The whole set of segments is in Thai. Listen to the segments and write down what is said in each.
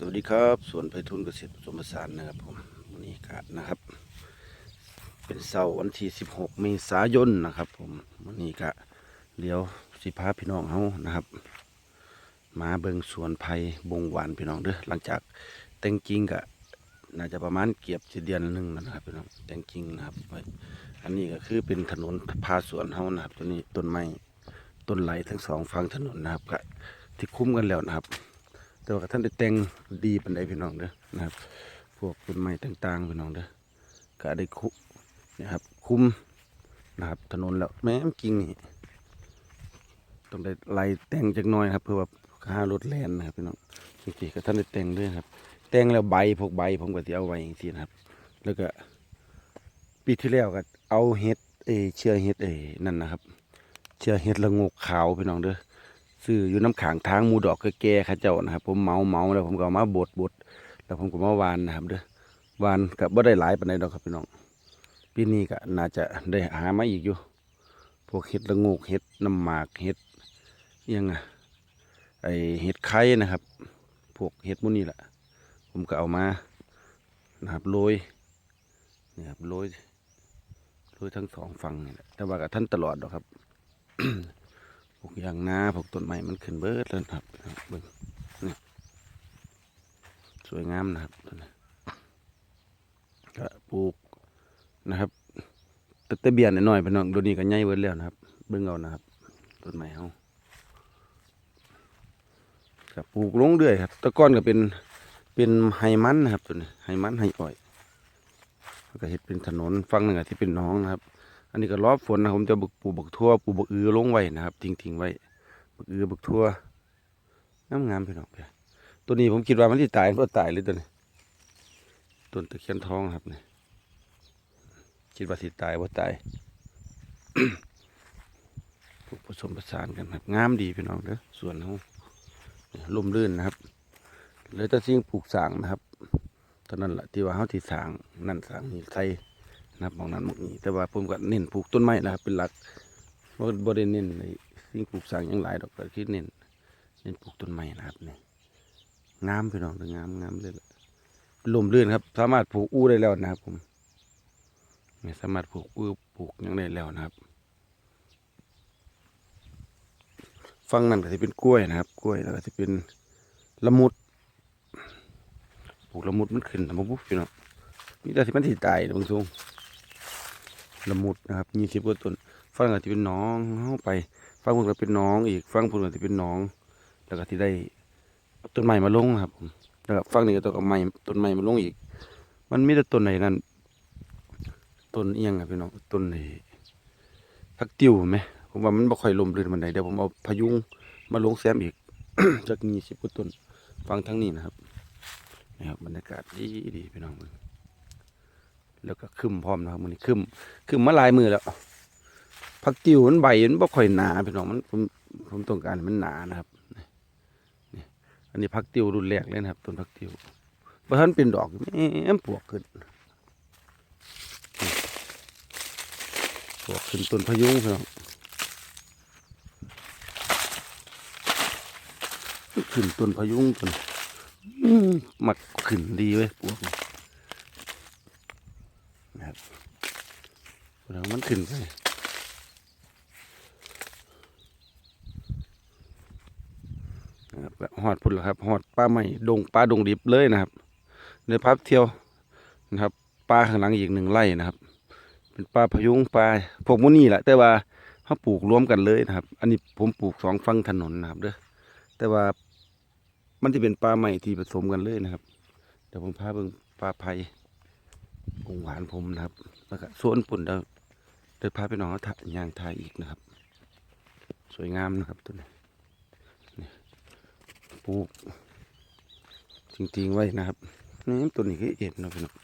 สวัสดีครับสวนไพฑูรย์เกษตรผสมผสานนะครับผมวันนี้ก็นะครับ เป็นเสาร์วันที่ 16 เมษายนนะครับ ผมวันนี้ก็เดี๋ยวสิพาพี่น้องเฮานะครับ มาเบิงสวนไผ่บงหวานพี่น้องเด้อหลังจากแต่งจริงก็น่าจะประมาณเกียบสิเดือนหนึงแล้วนะครับพี่น้องแต่งจริงนะครับ อันนี้ก็คือเป็นถนนพาสวนเฮานะครับตัวนี้ต้นไม้ต้นไหลทั้งสองฝั่งถนนนะครับก็ที่คุ้มกันแล้วนะครับ แต่ว่าท่านได้แต่งดีปันใดพี่น้องเด้อนะครับ พวกต้นไม้ต่างๆพี่น้องเด้อก็ได้คุนะครับ คุ้มนะครับถนนแล้วแม้มจริงนี่ต้องได้ไล่แต่งจักน่อยครับ เพื่อว่าค่ารถแล่นนะครับพี่น้องจริงๆก็ท่านได้แต่งด้วยครับ แต่งแล้วใบพวกใบผมก็จะเอาไว้อย่างที่นะครับ แล้วก็ปีที่แล้วก็เอาเห็ดเอเชื่อเห็ดเอนั่นนะครับ เชื่อเห็ดละงกขาวพี่น้องเด้อ ซื้ออยู่น้ำขางทางมูดอกแก่ข้าเจ้านะครับ ผมเมาเมาแล้วผมก็เอามาบดบดแล้วผมก็มาวานนะครับเด้อวานก็บ่ได้หลายปานใดดอกครับพี่น้องปีนี้ก็น่าจะได้หามาอีกอยู่ พวกเห็ดละโงกเห็ดน้ำหมากเห็ดยังอะไอเห็ดไข่นะครับ พวกเห็ดมุนี่แหละผมก็เอามานะครับโรยนี่ครับโรยโรยทั้งสองฝั่งนี่แหละแต่ว่ากับท่านตลอดดอกครับ กยางนาพวกต้นไม้มันขึ้นเบิดแล้วนะครับเบิ่งนี่สวยงามนะครับต้นนี้ก็ปลูกนะครับตแต่เบียนน้อยๆไปน้องตัวนี้ก็ใหญ่เบิดแล้วนะครับ เบิ่งเอานะครับต้นไม้เฮาก็ปลูกลงเรื่อยครับตะก้อนก็เป็นเป็นไฮมันนะครับตัวนี้ไฮมันไฮอ้อยก็เห็ดเป็นถนนฝั่งหนึ่งอะที่เป็นน้องนะครับ นนี้ก็รอบฝนนะผมจะปลูกปูบักทั่วปลูกบักอือลงไว้นะครับทิ้งทิ้งไว้บักอือบักทั่วงามงามพี่น้องเพี่ตัวนี้ผมคิดว่ามันที่ตายมันบ่ตายเลยตัวนี้ต้นตะเคียนทองครับนี่คิดว่าสิตายว่าตายปลูกผสมผสานกันครับงามดีพี่น้องเด้อส่วนเขาลมลื่นนะครับเลยแต่สิ่งปลูกสางนะครับเท่านั้นแหละที่ว่าเขาที่สางนั่นสางนี่ใส่ นะครับมองนั้นมองนี้ แต่ว่าผมก็เน้นปลูกต้นไม้นะครับเป็นหลักบ่บ่ได้เน้นในสิ่งปลูกสร้างอย่างหลายดอกก็คือเน้นเน้นปลูกต้นไม้นะครับนี่งามพี่น้องเด้องามงามเลยล่ะลมลื่นครับ สามารถปลูกอู้ได้แล้วนะครับผมนี่สามารถปลูกอู้ปลูกยังได้แล้วนะครับฟังนั่นก็จะเป็นกล้วยนะครับ กล้วยแล้วก็จะเป็นละมุดปลูกละมุดมันขึ้นทำมาปุ๊บพี่น้องมีแต่ที่มันที่ตายนะบางทรง ละมุดนะครับยี่สิบกว่าต้นฟังอาจจะเป็นน้องเข้าไปฟังพุ่นก็เป็นน้องอีกฟังพุ่นก็จะเป็นน้อง แล้วก็ที่ได้ต้นใหม่มาลงนะครับผมแล้วก็ฟังนี้ก็ต้องเอาใหม่ต้นใหม่มาลงอีก มันมีแต่ต้นไหนนั่นต้นเอียงครับพี่น้องต้นไหนพักติวเห็นไหมผมว่ามันบ่ค่อยลมลื่นมันใดเดี๋ยวผมเอาพายุงมาลงแซมอีกจากยี่สิบกว่าต้นฟังทั้งนี้นะครับนี่ครับบรรยากาศดีดีพี่น้องเบิ่ง แล้วก็คึมพร้อมนะครับมันนี้คึมคือมาลายมือแล้วผักติวมันใบมันบ่ค่อยหนาพี่น้องมันผมผมต้องการมันหนานะครับนี่อันนี้ผักติวรุ่นแรกเลยนะครับต้นผักติวบ่ทันเป็นดอกแม่มปวกขึ้นปวกขึ้นต้นพยุงพี่น้องขึ้นต้นพยุงต้นมักขึ้นดีเว้ยปวกนี่นะครับ แล้วมันขึ้นไปนะครับหอดพุ่นแล้วครับหอดปลาใหม่ดงปลาดงดิบเลยนะครับในภาพเที่ยวนะครับปลาข้างหลังอีกหนึ่งไร่นะครับ เป็นปลาพยุงปลาพวกมุนี่แหละแต่ว่าเขาปลูกรวมกันเลยนะครับ อันนี้ผมปลูกสองฝั่งถนนนะครับเด้อแต่ว่ามันจะเป็นปลาใหม่ที่ผสมกันเลยนะครับ เดี๋ยวผมพาเบิ่งปลาไผ่กงหวานผมนะครับแล้วก็สวนปุ่นเดี๋ยว เดี๋ยวพาไปน้องเขาถ่ายยางถ่ายอีกนะครับ สวยงามนะครับตัวนี้นี่ปลูกจริงๆไว้นะครับนี่ตัวนี้ก็เอ็ดนะพี่น้อง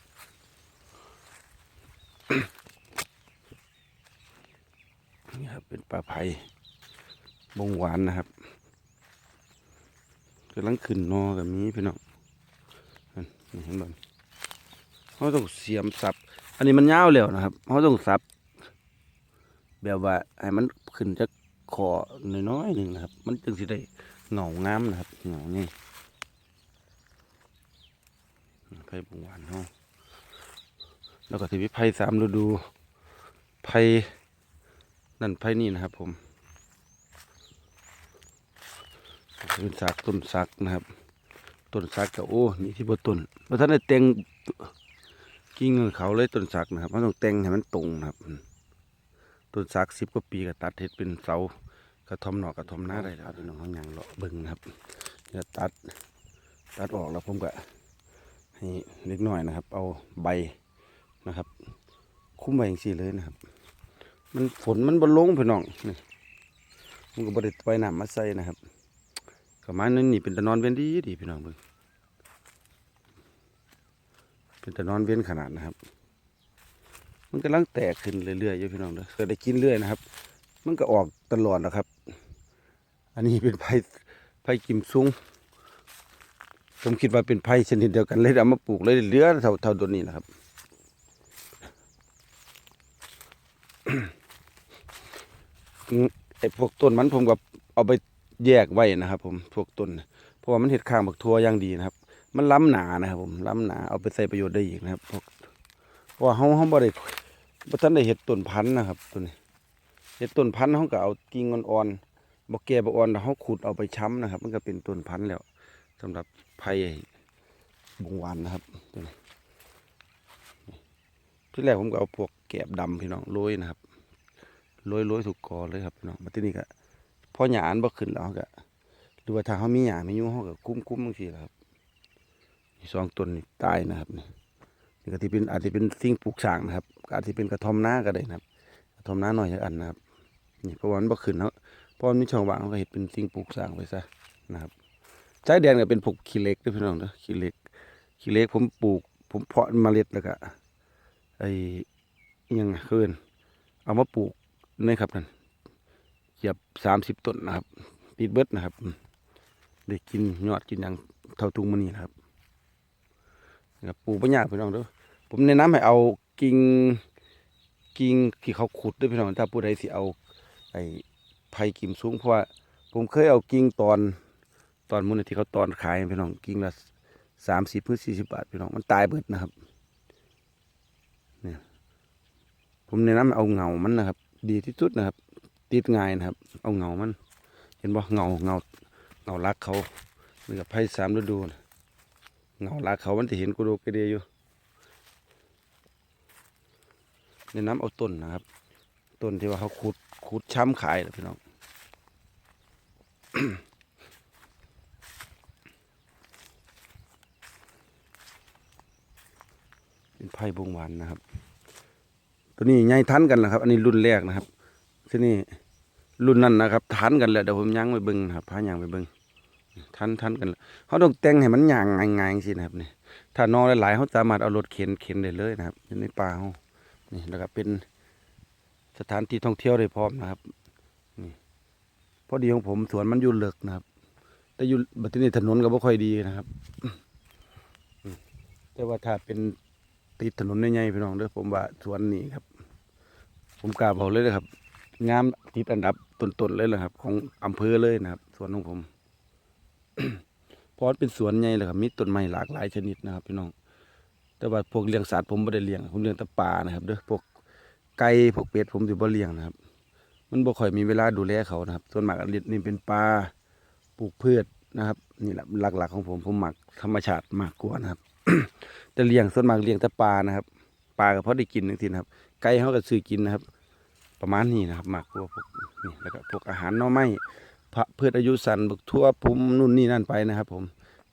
นี่ครับเป็นปลาไผ่บงหวานนะครับกำลังขึ้นนอกับมีพี่น้องนี่เห็นบ่เขาต้องเสียมสับ อันนี้มันยาวแล้วนะครับเขาต้องสับ แบบว่าให้มันขึ้นจากคอน้อยๆหนึ่งนะครับ มันจึงสิได้เหงางามนะครับเหงานี่ไผ่บงหวานเฮาะแล้วก็ที่มีไผ่สามฤดูไผ่นั่นไผ่นี่นะครับ ผมเป็นสากต้นสักนะครับต้นสักกับโอ้นี่ที่บนต้นเพราะท่านได้แต่งกิ่งเขาเลยต้นสักนะครับมันต้องแต่งให้มันตรงนะครับ ต้นสักสิบกว่าปีก็ตัดเห็ดเป็นเสากระทอมหนอกกระทอมหน้าได้แล้วพี่น้องเขายังเลาะเบิ่งนะครับเดี๋ยวตัดตัดออกแล้วผมก็ให้เล็กน้อยนะครับ เอาใบนะครับ คุ้มไว้อย่างสี่เลยนะครับ มันฝนมันบนลงพี่น้องนี่มันก็บริไปน้ำมาใส่นะครับกระมานั้นนี่เป็นตะนอนเว้นดีดีพี่น้องเบิ่งเป็นตะนอนเว้นขนาดนะครับ มันกำลังแตกขึ้นเรื่อยๆอยู่พี่น้องเด้อเคยได้กินเรื่อยนะครับ มันก็ออกตลอดนะครับ อันนี้เป็นไผ่ไผ่กิมซุงผมคิดว่าเป็นไผ่ชนิดเดียวกันเลยเอามาปลูกเลยเหลือเท่าเท่าตัวนี้นะครับไอ้พวกต้นมันผมก็เอาไปแยกไว้นะครับ ผมพวกต้นเพราะว่ามันเห็ดข้างบักทัวอย่างดีนะครับ มันล้ำหนานะครับ ผมล้ำหนาเอาไปใส่ประโยชน์ได้อีกนะครับพวกเพราะว่าเฮาเฮาบ่ได้ บ่ทันได้เห็ดต้นพันธุ์นะครับตัวนี้เห็ดต้นพันธุ์เฮาก็เอากิ่งอ่อนๆบ่แก่บ่อ่อนแล้วเฮาขุดเอาไปช้ำนะครับ มันก็เป็นต้นพันธุ์แล้วสำหรับไผ่บงวานนะครับตัวนี้ที่แรกผมก็เอาพวกแกบดำพี่น้องโรยนะครับโรยโรยถูกกอเลยครับพี่น้องมาที่นี่ก็พอหยานบ่ขึ้นแล้วก็หรือว่าถ้าเขามีหยาไม่ยุ่งเขาก็คุ้มคุ้มบางทีแหละครับสองต้นนี่ตายนะครับนี่นี่ก็ที่เป็นอาจจะเป็นสิ่งปลูกสร้างนะครับ อาจจะเป็นกระท่อมหน้าก็ได้นะครับกระท่อมหน้าหน่อยจักอันนะครับนี่เพราะว่ามันบ่ขึ้นแล้วเพราะมันมีช่องว่างเขาก็เห็ดเป็นสิ่งปลูกสร้างไว้ซะนะครับใจแดนก็เป็นพวกขี้เหล็กด้วยพี่น้องเด้อขี้เหล็กขี้เหล็กผมปลูก ผมเพาะเมล็ดแล้วก็ไอ้ยังเคืนเอามาปลูกนี่ครับนั่นเหยียบสามสิบต้นนะครับติดเบิดนะครับอืมได้กินยอดกินอย่างเท่าทุงมันนี่นะครับปลูกปัญญากพี่น้องด้อผมแนะนำให้เอา กิ่งกิ่งที่เขาขุดด้วยพี่น้องถ้าผู้ใดสิเอาไอ้ไผ่กิ่มสูงเพราะว่าผมเคยเอากิ่งตอนตอนมูลนิธิเขาตอนขายพี่น้องกิ่งละสามสิบเพื่อสี่สิบบาทพี่น้องมันตายเบิดนะครับเนี่ยผมแนะนำเอาเงามันนะครับ ดีที่สุดนะครับ ติดง่ายนะครับ เอาเงามัน เห็นบ่เงาเงาเงารักเขาเหมือนกับไพ่สามฤดูนะเงารักเขามันจะเห็นกูดูกระเดียอยู่ แนะนำเอาต้นนะครับ ต้นที่ว่าเขาขุดขุดช้ำขายนะพี่น้องเป็นไผ่บงหวานนะครับ ตัวนี้ใหญ่ทันกันนะครับ อันนี้รุ่นแรกนะครับที่นี่รุ่นนั้นนะครับทันกันแล้วเดี๋ยวผมย่างไปเบิ้งนะครับพาย่างไปเบิ้งทันทันกันเขาต้องแต่งให้มันย่างง่ายๆสินะครับนี่ถ้านอนหลายๆเขาสามารถเอารถเข็นเข็นได้เลยนะครับในป่าเขา นี่แล้วก็เป็นสถานที่ท่องเที่ยวได้พร้อมนะครับนี่พอดีของผมสวนมันอยู่เลิกนะครับ แต่อยู่บัดนี้ถนนก็บ่ค่อยดีนะครับแต่ว่าถ้าเป็นติดถนนใหญ่ๆพี่น้องเด้อผมว่าสวนนี้ครับ ผมกล้าบอกเลยนะครับ งามติดอันดับต้นๆเลยนะครับ ของอำเภอเลยนะครับสวนของผมเพราะเป็นสวนใหญ่เลยครับมีต้นไม้หลากหลายชนิดนะครับพี่น้อง แต่ว่าพวกเลี้ยงสัตว์ผมไม่ได้เลี้ยงผมเลี้ยงแต่ปลานะครับเด้อพวกไก่พวกเป็ดผมสิบ่เลี้ยงนะครับ มันบ่ค่อยมีเวลาดูแลเขานะครับ ส่วนมากอันนี้นี่เป็นปลาปลูกพืชนะครับ นี่แหละหลักๆ ของผมผมหมักธรรมชาติมากกว่านะครับแต่เลี้ยงส่วนมากเลี้ยงแต่ปลานะครับปลาก็เพราะได้กินนึงทีนะครับ ไก่เขาก็ซื้อกินนะครับ ประมาณนี้นะครับหมักพวกพวกนี่แล้วก็พวกอาหารน่อไม้พืชอายุสั้นบกทั่วพุ่มนู่นนี่นั่นไปนะครับ ผม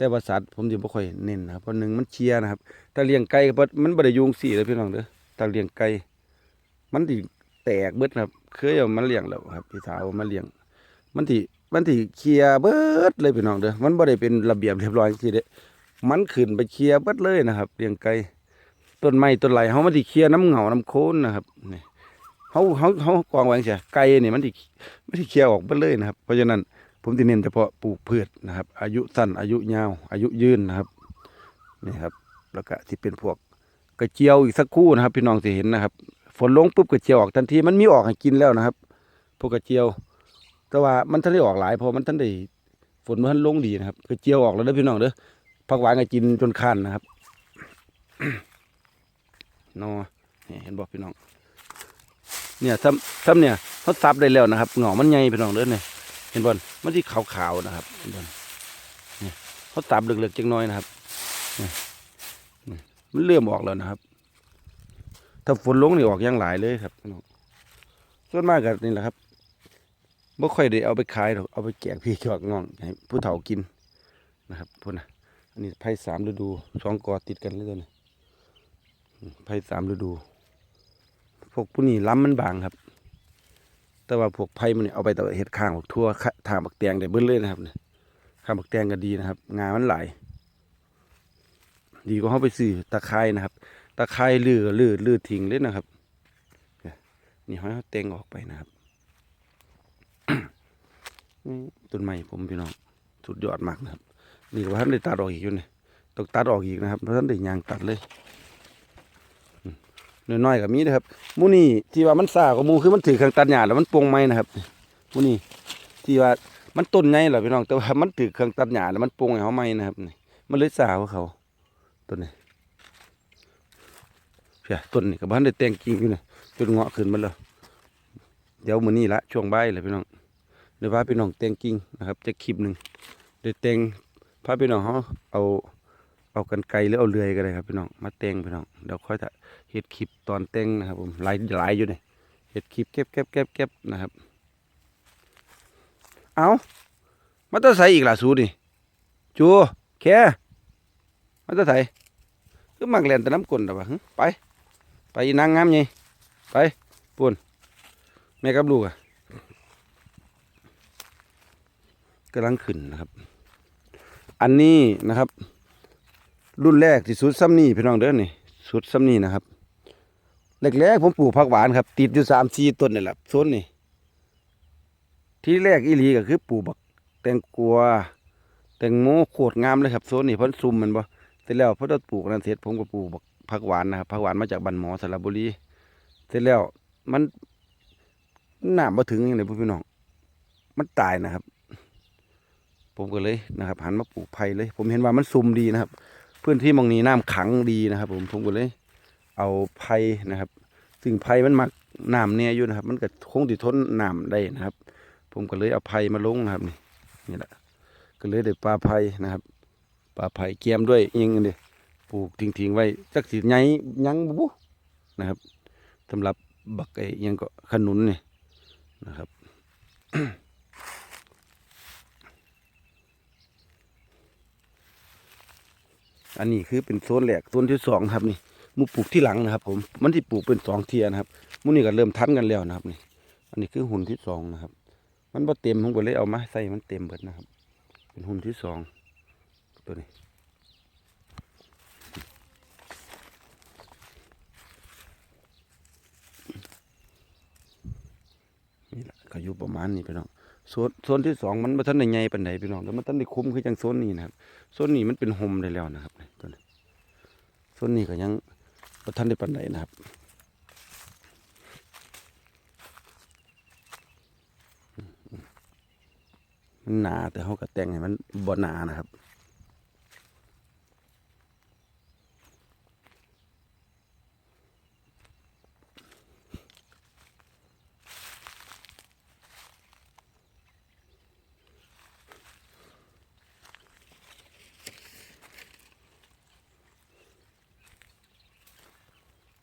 แต่ว่าสัตว์ผมจะบ่ค่อยเน้นนะครับเพราะหนึ่งมันเชียนะครับถ้าเลี้ยงไก่ก็มันบ่ได้ยุงสี่เลยพี่น้องเด้อถ้าเลี้ยงไก่มันสิแตกเบิดนะครับเคยเอามาเลี้ยงแล้วครับพี่สาวเอามาเลี้ยง มันสิมันสิเคลียเบิดเลยพี่น้องเด้อมันบ่ได้เป็นระเบียบเรียบร้อยจังซี่เด้มันขึ้นไปเคลียเบิดเลยนะครับเลี้ยงไก่ต้นไม้ต้นไหลเฮามันสิเคลียน้ำเหงาน้ำโคนนะครับนี่เขาเขาเขากองไว้เสียไก่เนี่ยมันที่มันที่เคลียออกไปเลยนะครับ เพราะฉะนั้น ผมจะเน้นเฉพาะปลูกพืชนะครับ อายุสั้นอายุยาว อายุยืนนะครับนี่ครับ แล้วก็ที่เป็นพวกกระเจียวอีกสักคู่นะครับ พี่น้องจะเห็นนะครับ ฝนลงปุ๊บกระเจียวออกทันทีมันมีออกให้กินแล้วนะครับ พวกกระเจียว แต่ว่ามันท่านได้ออกหลายเพราะมันท่านได้ฝนมันลงดีนะครับกระเจียวออกแล้วเด้อพี่น้องเด้อผักหวานก็กินจนคันนะครับนอเห็นบอกพี่น้อง เนี่ยซ้ำซ้ำเนี่ยเขาซับได้แล้วนะครับหงอมันใหญ่พี่น้องเด้อเนี่ย เห็นบอลมันที่ขาวๆนะครับเห็นบอลเนี่ยเขาซับเหลือกๆจังน้อยนะครับเนี่ยมันเริ่มออกแล้วนะครับ ถ้าฝนลงนี่ออกย่างหลายเลยครับพี่น้องส่วนมากก็นี่แหละครับบ่ค่อยได้เอาไปขายหรอกเอาไปแจกพี่จอกน้องให้ผู้เฒ่ากินนะครับพุ่นะอันนี้ไผ่สามฤดูสองกอติดกันเลยตัวนี้ไผ่สามฤดู พวกผู้นี้ล้ำมันบางครับ แต่ว่าพวกไผ่มันนี่เอาไปแต่เห็ดข้างบักทั่วทางบักแตงได้เบิ้เลยนะครับเนี่ยข้างบักแตงก็ดีนะครับ งามันหลายดีกว่าเขาไปซื้อตะไคร้นะครับ ตะไคร้ลือลือลือทิ้งเลยนะครับนี่ห้อยเขาเตงออกไปนะครับต้นไม้ผมพี่น้องสุดยอดมากนะครับนี่ก็ว่าท่านได้ตัดออกอีกอยู่นี่ต้องตัดออกอีกนะครับเพราะท่านได้ยางตัดเลย น้อยๆกับมีนะครับมูนี่ที่ว่ามันซากว่าหมูคือมันถือเครื่องตัดหญ้าแล้วมันปวงไม้นะครับมูนี่ที่ว่ามันต้นใหญ่เหรอพี่น้องแต่ว่ามันถือเครื่องตัดหญ้าแล้วมันปวงให้เขาไม้นะครับนี่มันเลยซาวเขาต้นนี้เพียต้นนี่กับบ้านได้แต่งกิ่งอยู่นี่จนเงาะขึ้นมาแล้วเดี๋ยวมื้อนี้ละช่วงบ่ายเลยพี่น้องเดี๋ยวพาพี่น้องแต่งกิ่งนะครับจะคลิปหนึ่งเดี๋ยวแต่งพาพี่น้องเขาเอาเอากันไกลหรือเอาเลื่อยก็ได้ครับพี่น้องมาแต่งพี่น้องเดี๋ยวค่อยถ้า เฮ็ดคลิปตอนแต่งนะครับผมหลายหลายอยู่เนี่ยเฮ็ดคลิปเก็บเก็บเก็บเก็บนะครับ เอามาตะใส่อีกล่ะสูนี่จูแค่มาตะใส่คือมักเล่นแต่น้ำกลนแต่ว่าหึไปไปนางงามไงไปปุ่นแม่กับลูกอะกำลังขึ้นนะครับ อันนี้นะครับ รุ่นแรกที่สุดซ้ำนี่พี่น้องเด้อนี่สุดซ้ำนี่นะครับ แรกๆผมปลูกผักหวานครับ ติดอยู่สามสี่ต้นนี่แหละโซนนี่ ที่แรกอีหลีก็คือปลูกบักแตงกวาแตงโมโคตรงามเลยครับโซนนี่เพิ่นซุ่มมันบ่เสร็จแล้วพอเราปลูกนั้นเสร็จผมก็ปลูกบักผักหวานนะครับผักหวานมาจากบ้านหมอสระบุรี เสร็จแล้วมันหน้ำมาถึงยังไงพี่น้องมันตายนะครับ ผมก็เลยนะครับหันมาปลูกไผ่เลย ผมเห็นว่ามันซุ่มดีนะครับ พื้นที่มองนี้น้ำขังดีนะครับ ผมผมก็เลย เอาไผ่นะครับ ซึ่งไผ่มันมักน้ำเนี่ยอยู่นะครับ มันก็คงติดทนน้ำได้นะครับ ผมก็เลยเอาไผ่มาลงนะครับนี่นี่แหละก็เลยได้ปลาไผ่นะครับปลาไผ่เกียมด้วยเองอันนี้ปลูกทิ้งๆไว้จักสิไงยังบุบุนะครับสำหรับบักไอ้ยังก็ขนุนนี่นะครับอันนี้คือเป็นโซนแรกโซนที่สองครับนี่ มูปลูกที่หลังนะครับ ผมมันที่ปลูกเป็นสองเทียนะครับมูนี่ก็เริ่มทันกันแล้วนะครับนี่ อันนี้คือหุ่นที่สองนะครับ มันบ่เต็มผมก็เลยเอามาใส่มันเต็มเบิดนะครับ เป็นหุ่นที่สองตัวนี้นี่แหละก็อยู่ประมาณนี้พี่น้องโซนโซนที่สองมันมาทันใหญ่ปานใดพี่น้องแต่มันทันได้คุ้มคือจังโซนนี้นะครับโซนนี้มันเป็นโฮมได้แล้วนะครับตัวนี้โซนนี้ก็ยัง บ่ทันได้ปันใดนะครับมันหนาแต่เขาก็แต่งให้มันบ่หนานะครับ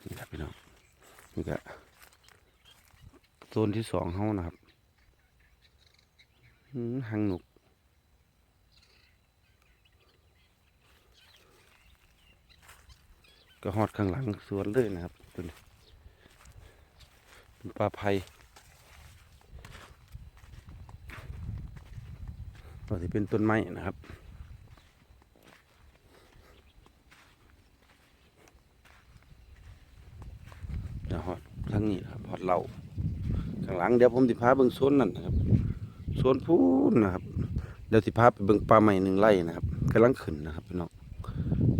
นี่ครับพี่น้อง นี่ก็โซนที่สองเขานะครับหางหนุกก็ฮอดข้างหลังสวนเลยนะครับตัวนี้เป็นปลาไผ่ตัวที่เป็นต้นไม้นะครับ เดี๋ยวฮอดทางนี้นะครับฮอดเราข้างหลังเดี๋ยวผมสิพาเบิ่งโซนนั่นนะครับโซนพูนนะครับ เดี๋ยวสิพาไปเบิ่งปลาใหม่หนึ่งไร่นะครับกำลังขึ้นนะครับพี่น้อง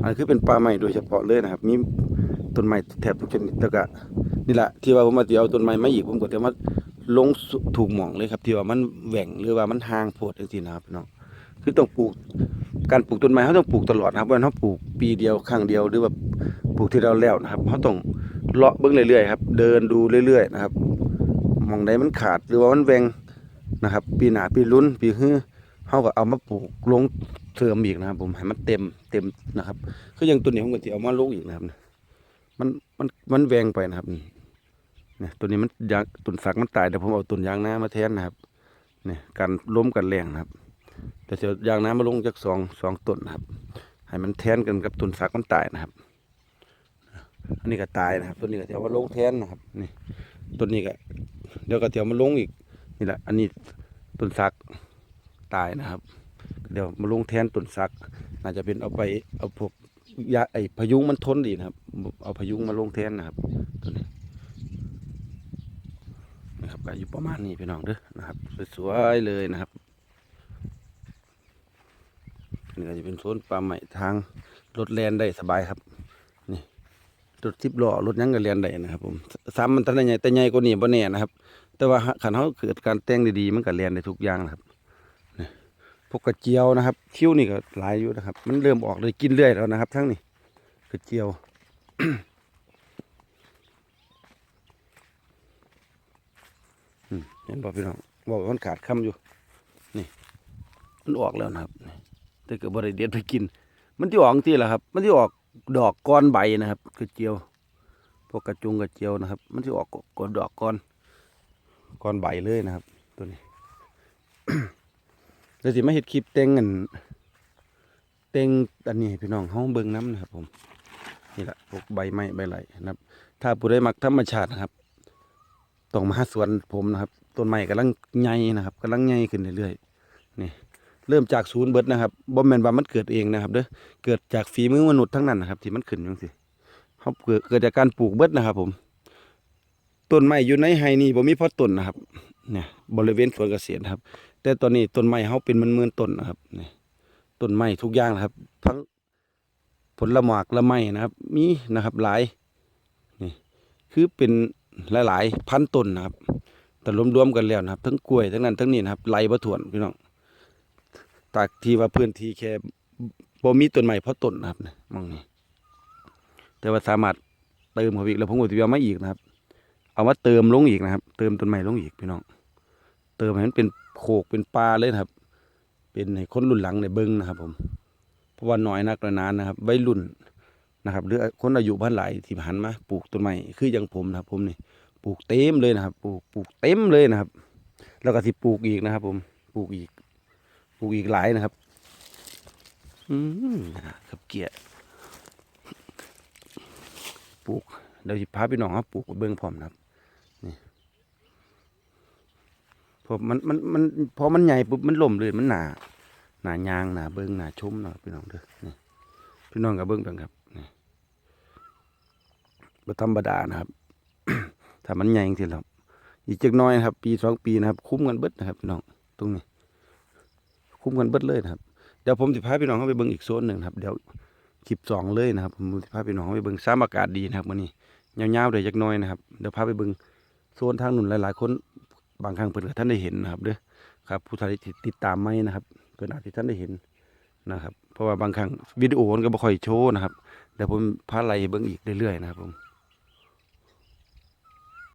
อันนี้คือเป็นปลาใหม่โดยเฉพาะเลยนะครับ มีต้นไม้แทบทุกชนิดแล้วก็นี่แหละที่ว่าผมมาเดี๋ยวเอาต้นไม้มาอีกผมก็จะมาลงถูกหม่องเลยครับ ที่ว่ามันแหว่งหรือว่ามันห่างโพดจังซี่นะครับพี่น้องคือต้องปลูกการปลูกต้นไม้เขาต้องปลูกตลอดนะครับว่าเขาปลูกปีเดียวครั้งเดียวหรือว่าปลูกที่เราแล้วนะครับเขาต้อง เลาะเบิ้งเรื่อยๆครับ เดินดูเรื่อยๆนะครับมองใดมันขาดหรือว่ามันแหวงนะครับ ปีหนาปีลุ้นปีฮื้อเขาก็เอามาปลูกลงเสริมอีกนะครับ ผมให้มันเต็มเต็มนะครับ คืออย่างตัวนี้ผมก็จะเอามาลงอีกนะครับ มันมันมันแหวงไปนะครับเนี่ยตัวนี้มันยางตุนฝักมันตายเดี๋ยวผมเอาตุนยางน้ำมาแทนนะครับเนี่ยการล้มกันแรงนะครับแต่เสียยางน้ำมาลงจากสองสองต้นนะครับ ให้มันแทนกันกับตุนฝักมันตายนะครับ อันนี้ก็ตายนะครับตัวนี้ก็เดี๋ยวมาลงแทนนะครับ นี่ตัวนี้ก็เดี๋ยวก็เดี๋ยวมาลงอีก นี่แหละ อันนี้ต้นสักตายนะครับ เดี๋ยวมาลงแทนต้นสัก น่าจะเป็นเอาไปเอาพวกยาไอพยุงมันทนดีนะครับ เอาพยุงมาลงแทนนะครับตัวนี้นะครับก็อยู่ประมาณนี้พี่น้องเด้อนะครับสวยๆเลยนะครับนี่ก็จะเป็นโซนปลาใหม่ทางรถแลนได้สบายครับ รถทิบล้อรถยังก็แลนได้นะครับ ผมซ้ำมันตันใหญ่แต่ใหญ่กว่านี้บ่แน่นะครับ แต่ว่าขันเขาเกิดการแต่งดีๆมันก็แลนได้ทุกอย่างนะครับพวกกระเจียวนะครับ คิ้วนี่ก็หลายอยู่นะครับ มันเริ่มออกเลยกินเรื่อยแล้วนะครับ ทั้งนี้กระเจียวเห็นบอกพี่น้องบอกว่ามันขาดคำอยู่ นี่ มันออกแล้วนะครับแต่เกิดบริเดียนไปกิน มันที่ออกที่แหละครับ มันที่ออก ดอกก้อนใบนะครับกระเจียว พวกกระจุงกระเจียวนะครับ มันที่ออกก้อนดอกก้อนก้อนใบเลยนะครับ ตัวนี้แล้วสิมาเห็ดคลิปเต็งอันเต็งอันนี้พี่น้องห้องเบิ่งน้ำนะครับ ผมนี่แหละพวกใบไม้ใบไหลนะครับ ถ้าผู้ใดมักธรรมชาตินะครับต้องมาสวนผมนะครับต้นไม้กำลังใหญ่นะครับกำลังใหญ่ขึ้นเรื่อยๆ เริ่มจากศูนย์เบิดนะครับบ่แมนว่ามันเกิดเองนะครับเด้อเกิดจากฝีมือมนุษย์ทั้งนั้นนะครับ ที่มันขึ้นจังซี่เขาเกิดเกิดจากการปลูกเบิดนะครับ ผมต้นไม้อยู่ในไฮนี่บ่มีพอต้นนะครับ เนี่ย บริเวณสวนเกษตรครับ แต่ตอนนี้ต้นไม้เขาเป็นหมื่นต้นนะครับนี่ต้นไม้ทุกอย่างนะครับ ทั้งผลละหมากละไม้นะครับ มีนะครับหลายนี่คือเป็นหลายๆ พันต้นนะครับแต่รวมๆกันแล้วนะครับ ทั้งกล้วยทั้งนั้นทั้งนี้นะครับไหลบ่ถ้วนพี่น้อง ตากที่ว่าพื้นที่แค่บ่มีต้นไม้เพราะต้นนะครับมองนี่แต่ว่าสามารถเติมเขาอีกแล้วผมก็จะเอามาอีกนะครับ เอามาเติมลงอีกนะครับ เติมต้นไม้ลงอีกพี่น้อง เติมให้มันเป็นโขกเป็นปลาเลยครับ เป็นให้คนรุ่นหลังในเบิ้งนะครับ ผม เพราะว่าน้อยนักนานนะครับวัยรุ่นนะครับหรือคนอายุบ้านหลายที่หันมาปลูกต้นไม้คืออย่างผมนะครับ ผมนี่ปลูกเต็มเลยนะครับ ปลูกปลูกเต็มเลยนะครับ แล้วก็ที่ปลูกอีกนะครับ ผมปลูกอีก ปลูกอีกหลายนะครับ อืมนะครับเกียร์ปลูกเดี๋ยวสิพาพี่น้องครับปลูกไปเบิ้งพร้อมนะครับนี่พอมันมันมันพอมันใหญ่ปุ๊บมันล่มเลยมันหนาหนายางหนาเบิ้งหนาชุ่มเนาะพี่น้องเด้อนี่พี่น้องกับเบิ้งกันครับนี่บ่ธรรมดานะครับถ้ามันใหญ่จริงๆแล้วอีกจักหน้อยนะครับ ปีสองปีนะครับ คุ้มกันเบิดนะครับพี่น้องตรงนี้ คุ้มกันเบิดเลยนะครับเดี๋ยวผมจะพาพี่น้องเข้าไปเบิ่งอีกโซนหนึ่งครับเดี๋ยวคลิปสองเลยนะครับผมจะพาพี่น้องเข้าไปเบิ่งซ้ำอากาศดีนะครับวันนี้ยาวๆเดี๋ยวจักน้อยนะครับเดี๋ยวพาไปเบิ่งโซนทางหนุนหลายๆคนบางครั้งเพิ่นก็ท่านได้เห็นนะครับเด้อครับผู้ที่ติดตามไหมนะครับเพิ่นอาจจะท่านได้เห็นนะครับ เพราะว่าบางครั้งวิดีโอมันก็บ่ค่อยโชว์นะครับเดี๋ยวผมพาไล่เบิ่งอีกเรื่อยๆนะครับผม